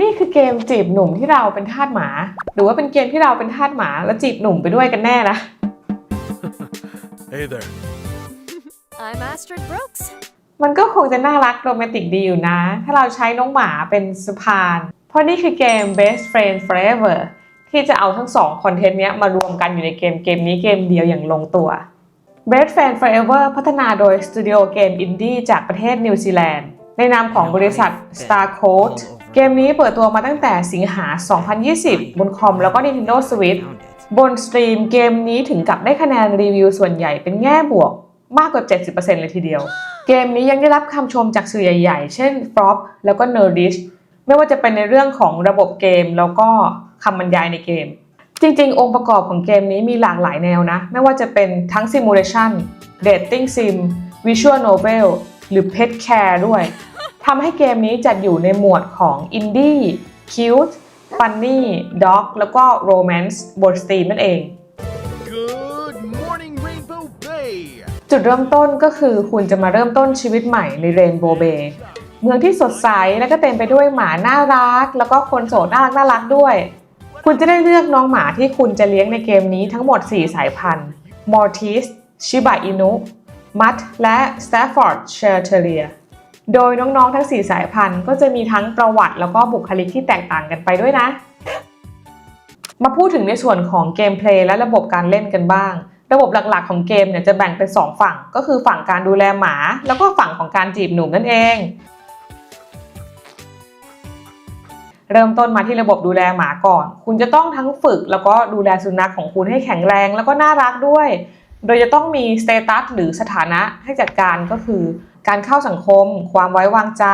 นี่คือเกมจีบหนุ่มที่เราเป็นทาสหมา หรือว่าเป็นเกมที่เราเป็นทาสหมา แล้วจีบหนุ่มไปด้วยกันแน่นะ Hey there. I'm Astrid Brooks. มันก็คงจะน่ารักโรแมนติกดีอยู่นะ ถ้าเราใช้น้องหมาเป็นสะพาน เพราะนี่คือเกม Best Friend Forever ที่จะเอาทั้งสองคอนเทนต์เนี้ยมารวมกันอยู่ในเกมเกมนี้เกมเดียวอย่างลงตัว Best Friend Forever พัฒนาโดยสตูดิโอเกมอินดี้จากประเทศนิวซีแลนด์ ในนามของบริษัท Star Code เกมนี้เปิดตัวมาตั้งแต่สิงหา 2020 บนคอมแล้วก็ Nintendo Switch บนสตรีมเกมนี้ถึงกับได้คะแนนรีวิวส่วนใหญ่เป็นแง่บวกมากกว่า 70%เลยทีเดียว เกมนี้ยังได้รับคำชมจากสื่อใหญ่ๆ เช่น f r o p แล้วก็ Nerdish ไม่ว่าจะเป็นในเรื่องของระบบเกมแล้วก็คำบรรยายในเกม จริงๆ องค์ประกอบของเกมนี้มีหลากหลายแนวนะ ไม่ว่าจะเป็นทั้ง Simulation Dating Sim Visual Novel หรือ Pet Care ด้วยทำให้เกมนี้จัดอยู่ในหมวดของ Indie Cute Funny Dog แล้วก็ Romance บน Steam นั่นเอง Good morning, Rainbow Bay. จุดเริ่มต้นก็คือคุณจะมาเริ่มต้นชีวิตใหม่ในเรนโบว์เบย์เมืองที่สดใสและก็เต็มไปด้วยหมาน่ารัก แล้วก็คนโสดน่ารักน่ารักด้วย คุณจะได้เลือกน้องหมาที่คุณจะเลี้ยงในเกมนี้ทั้งหมด 4 สายพันธุ์มอร์ทิสชิบะอินุ มัตและสแตฟฟอร์ดเชอร์เทเรียโดยน้องๆทั้ง 4 สายพันธุ์ก็จะมีทั้งประวัติแล้วก็บุคลิกที่แตกต่างกันไปด้วยนะ มาพูดถึงในส่วนของเกมเพลย์และระบบการเล่นกันบ้าง ระบบหลักๆของเกมเนี่ยจะแบ่งเป็น 2 ฝั่ง ก็คือฝั่งการดูแลหมา แล้วก็ฝั่งของการจีบหนุ่มนั่นเอง เริ่มต้นมาที่ระบบดูแลหมาก่อน คุณจะต้องทั้งฝึกแล้วก็ดูแลสุนัขของคุณให้แข็งแรงแล้วก็น่ารักด้วย โดยจะต้องมีสเตตัสหรือสถานะให้จัดการก็คือ การเข้าสังคม ความไว้วางใจ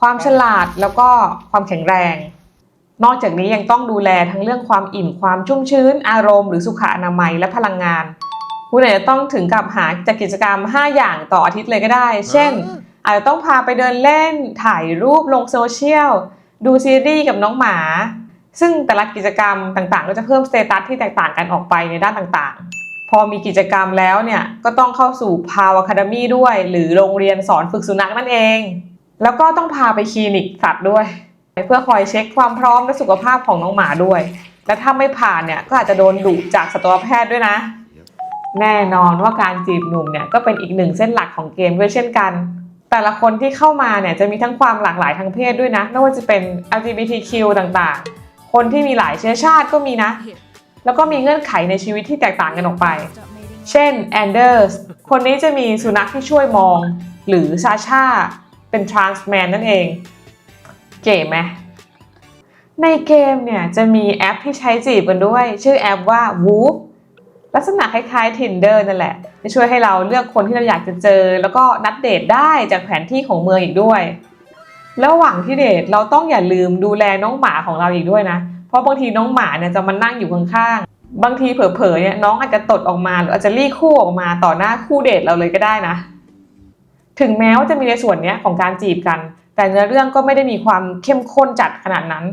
ความฉลาดแล้วก็ความแข็งแรง นอกจากนี้ยังต้องดูแลทั้งเรื่องความอิ่มความชุ่มชื้น อารมณ์หรือสุขอนามัยและพลังงานคุณอาจจะต้องถึงกับหาจัดกิจกรรม 5 อย่างต่ออาทิตย์เลยก็ได้ เช่น อาจจะต้องพาไปเดินเล่น ถ่ายรูปลงโซเชียล ดูซีรีส์กับน้องหมา ซึ่งแต่ละกิจกรรมต่างๆ ก็จะเพิ่มสเตตัสที่แตกต่างกันออกไปในด้านต่างๆ พอมีกิจกรรมแล้วเนี่ยก็ต้องเข้าสู่พาวอะคาเดมี่ด้วย หรือโรงเรียนสอนฝึกสุนัขนั่นเอง แล้วก็ต้องพาไปคลินิกสัตว์ด้วย เพื่อคอยเช็คความพร้อมและสุขภาพของน้องหมาด้วย และถ้าไม่ผ่านเนี่ยก็อาจจะโดนดุจากสัตวแพทย์ด้วยนะ แน่นอนว่าการจีบหนุ่มเนี่ยก็เป็นอีกหนึ่งเส้นหลักของเกมด้วยเช่นกัน แต่ละคนที่เข้ามาเนี่ยจะมีทั้งความหลากหลายทางเพศด้วยนะ ไม่ว่าจะเป็น LGBTQ ต่างๆ คนที่มีหลายเชื้อชาติก็มีนะ แล้วก็มีเงื่อนไขในชีวิตที่แตกต่างกันออกไป เช่นแอนเดอร์สคนนี้จะมีสุนัขที่ช่วยมอง หรือซาชาเป็นทรานส์แมนนั่นเอง เก๋ไหมในเกมเนี่ยจะมีแอปที่ใช้จีบกันด้วย ชื่อแอปว่า Whoop ลักษณะคล้ายๆ Tinder นั่นแหละ จะช่วยให้เราเลือกคนที่เราอยากจะเจอ แล้วก็นัดเดทได้จากแผนที่ของเมืองอีกด้วย ระหว่างที่เดทเราต้องอย่าลืมดูแลน้องหมาของเราอีกด้วยนะ ราะบางทีน้องหมาเนี่ยจะมานั่งอยู่ข้างๆ บางทีเผลอๆเนี่ยน้องอาจจะตดออกมาหรืออาจจะรีคู่ออกมาต่อหน้าคู่เดทเราเลยก็ได้นะ ถึงแม้ว่าจะมีในส่วนเนี้ยของการจีบกัน แต่เนื้อเรื่องก็ไม่ได้มีความเข้มข้นจัดขนาดนั้น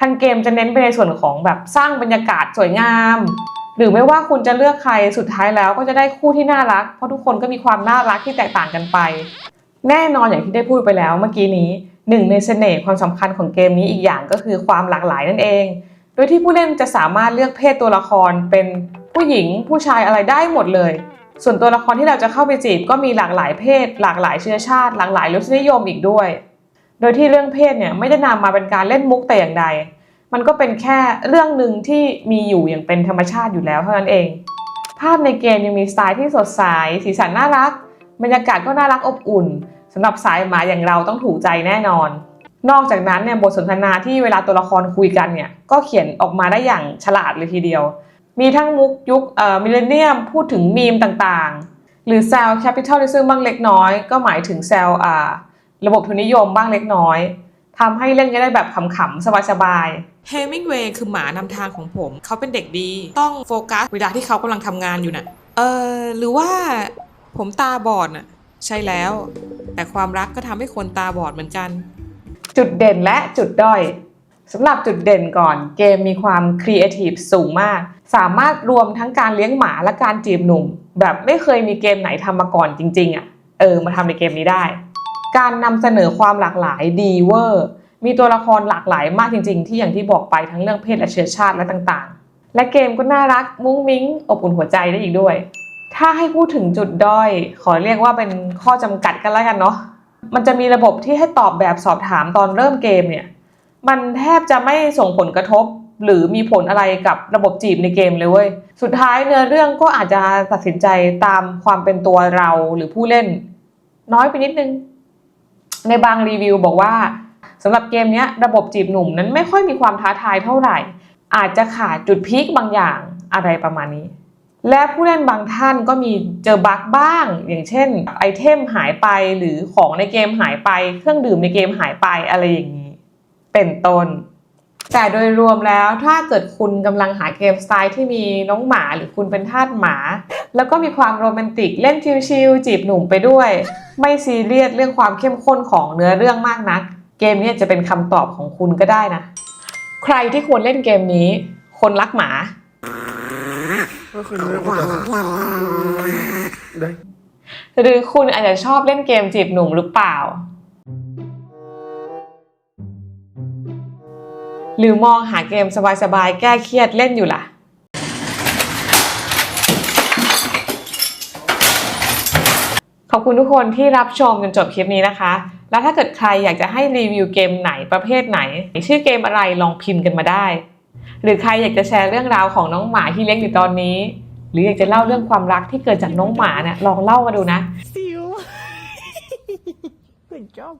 ทางเกมจะเน้นไปในส่วนของแบบสร้างบรรยากาศสวยงาม หรือไม่ว่าคุณจะเลือกใครสุดท้ายแล้วก็จะได้คู่ที่น่ารัก เพราะทุกคนก็มีความน่ารักที่แตกต่างกันไป แน่นอนอย่างที่ได้พูดไปแล้วเมื่อกี้นี้หนึ่งในเสน่ห์ความสำคัญของเกมนี้อีกอย่างก็คือความหลากหลายนั่นเอง ดยที่ผู้เล่นจะสามารถเลือกเพศตัวละครเป็นผู้หญิงผู้ชายอะไรได้หมดเลย ส่วนตัวละครที่เราจะเข้าไปจีบก็มีหลากหลายเพศ หลากหลายเชื้อชาติ หลากหลายรสนิยมอีกด้วย โดยที่เรื่องเพศเนี่ยไม่ได้นำมาเป็นการเล่นมุกแต่อย่างใด มันก็เป็นแค่เรื่องหนึ่งที่มีอยู่อย่างเป็นธรรมชาติอยู่แล้วเท่านั้นเอง ภาพในเกมยังมีสไตล์ที่สดใส สีสันน่ารัก บรรยากาศก็น่ารักอบอุ่นสำหรับสายหมาอย่างเราต้องถูกใจแน่นอน นอกจากนั้นเนี่ยบทสนทนาที่เวลาตัวละครคุยกันเนี่ยก็เขียนออกมาได้อย่างฉลาดเลยทีเดียว มีทั้งมุกยุคเอ่อมิเลเนียมพูดถึงมีมต่างๆ หรือแซลแคปิตอลิซึมบ้างเล็กน้อย ก็หมายถึงแซลอ่าระบบทุนนิยมบ้างเล็กน้อยทำให้เล่นกันได้แบบขำๆ สบายๆเฮมิงเวย์คือหมานำทางของผม เขาเป็นเด็กดี ต้องโฟกัสเวลาที่เขากำลังทำงานอยู่นะ่ะ เออหรือว่าผมตาบอดน่ะ ใช่แล้ว แต่ความรักก็ทำให้คนตาบอดเหมือนกัน จุดเด่นและจุดด้อยสำหรับจุดเด่นก่อน เกมมีความครีเอทีฟสูงมาก สามารถรวมทั้งการเลี้ยงหมาและการจีบหนุ่ม แบบไม่เคยมีเกมไหนทำมาก่อนจริง ๆอะเออมาทำในเกมนี้ได้ การนำเสนอความหลากหลายดีเวอร์มีตัวละครหลากหลายมากจริง ๆ ที่อย่างที่บอกไปทั้งเรื่องเพศและเชื้อชาติและต่างๆ และเกมก็น่ารักมุ้งมิ้ง อบอุ่นหัวใจได้อีกด้วย ถ้าให้พูดถึงจุดด้อย ขอเรียกว่าเป็นข้อจำกัดกันแล้วกันเนาะ มันจะมีระบบที่ให้ตอบแบบสอบถามตอนเริ่มเกมเนี่ย มันแทบจะไม่ส่งผลกระทบ หรือมีผลอะไรกับระบบจีบในเกมเลยเว้ย สุดท้ายเนื้อเรื่องก็อาจจะตัดสินใจตามความเป็นตัวเราหรือผู้เล่น น้อยไปนิดนึง ในบางรีวิวบอกว่าสำหรับเกมนี้ระบบจีบหนุ่มนั้นไม่ค่อยมีความท้าทายเท่าไหร่ อาจจะขาดจุดพีคบางอย่างอะไรประมาณนี้ และผู้เล่นบางท่านก็มีเจอบั๊กบ้าง อย่างเช่นไอเทมหายไปหรือของในเกมหายไป เครื่องดื่มในเกมหายไปอะไรอย่างนี้ เป็นต้น แต่โดยรวมแล้วถ้าเกิดคุณกำลังหาเกมสไตล์ที่มีน้องหมาหรือคุณเป็นทาสหมา แล้วก็มีความโรแมนติกเล่นชิลๆจีบหนุ่มไปด้วย ไม่ซีเรียสเรื่องความเข้มข้นของเนื้อเรื่องมากนัก เกมนี้จะเป็นคำตอบของคุณก็ได้นะ ใครที่ควรเล่นเกมนี้ คนรักหมา ก็คือเรื่องว่าได้หรือคุณอาจจะชอบเล่นเกมจีบหนุ่มหรือเปล่า หรือมองหาเกมสบายๆ แก้เครียดเล่นอยู่ล่ะ ขอบคุณทุกคนที่รับชมจนจบคลิปนี้นะคะ แล้วถ้าเกิดใครอยากจะให้รีวิวเกมไหนประเภทไหน ชื่อเกมอะไรลองพิมพ์กันมาได้ หรือใครอยากจะแชร์เรื่องราวของน้องหมาที่เลี้ยงอยู่ตอนนี้ หรืออยากจะเล่าเรื่องความรักที่เกิดจากน้องหมาเนี่ยลองเล่ามาดูนะ Good job.